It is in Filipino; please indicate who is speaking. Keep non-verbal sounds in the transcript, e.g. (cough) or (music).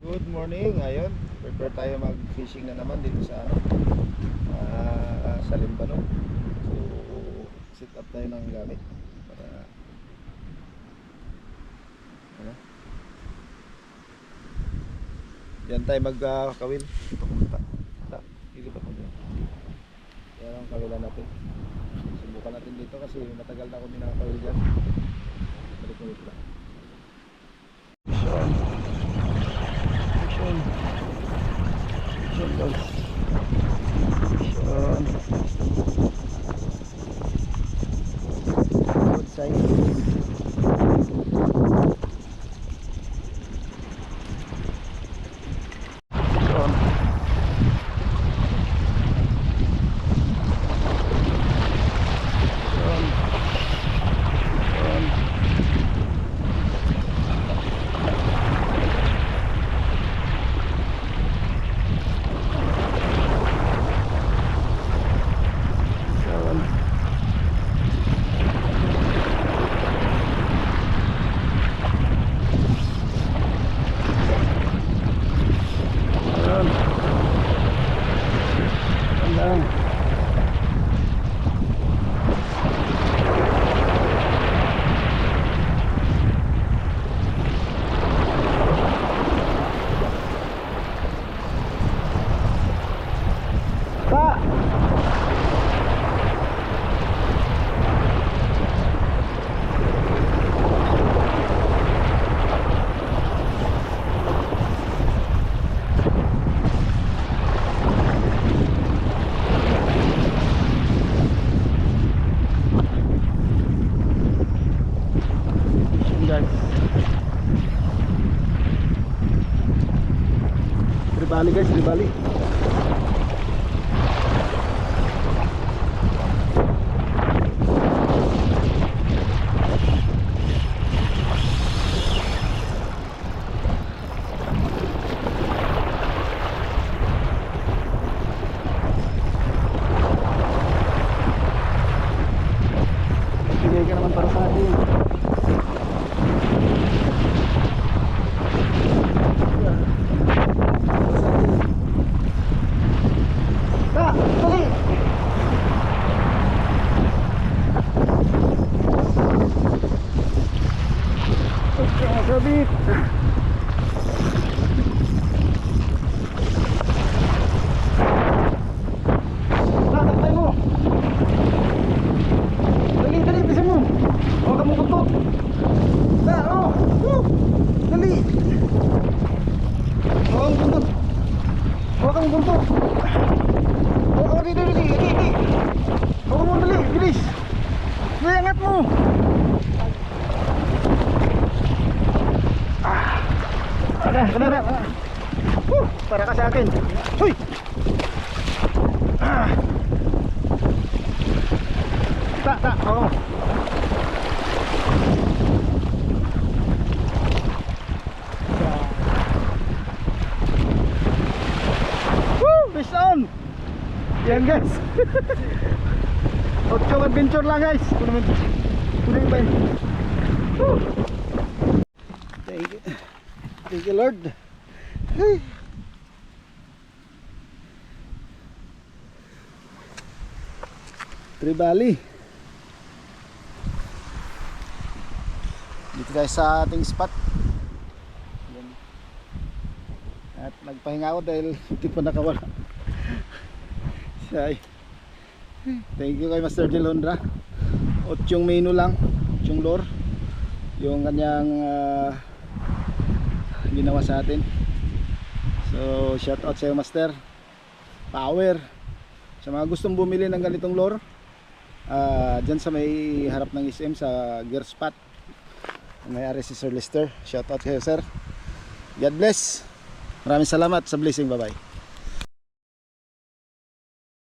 Speaker 1: Good morning, ayun. Prepare tayo mag-fishing na naman dito sa ano, ah, sa Limbano. So, set up tayo ng gamit para ano? Yan tayo mag-kawil. Papunta. Ta, ilipat mo dyan. Yan ang kawilan natin. Subukan natin dito kasi matagal na ako hindi nakakawil dyan. त्रिपाली का Sripali di, di, di, di. Huwag mo, dali, bilis. Dali, angat mo. Para ka sa akin. Hoy. Ah. Tak, tak, oh. Woo, fish on. Yan guys. (laughs) Ocho adventure lang guys. Tuloy ba yun? Woo. Thank you. Thank you Lord. Tribali. Dito tayo sa ating spot. At nagpahinga ako dahil hindi pa nakawala. Say. Thank you kay Master Jelondra. Otsyong menu lang. Otsyong lore. Yung kanyang ah, ginawa sa atin. So, shout out sa iyo Master. Power. Sa mga gustong bumili ng ganitong lore, ah dyan sa may harap ng SM sa gear spot. May-ari si Sir Lester. Shout out kayo sir. God bless. Maraming salamat sa blessing. Bye bye.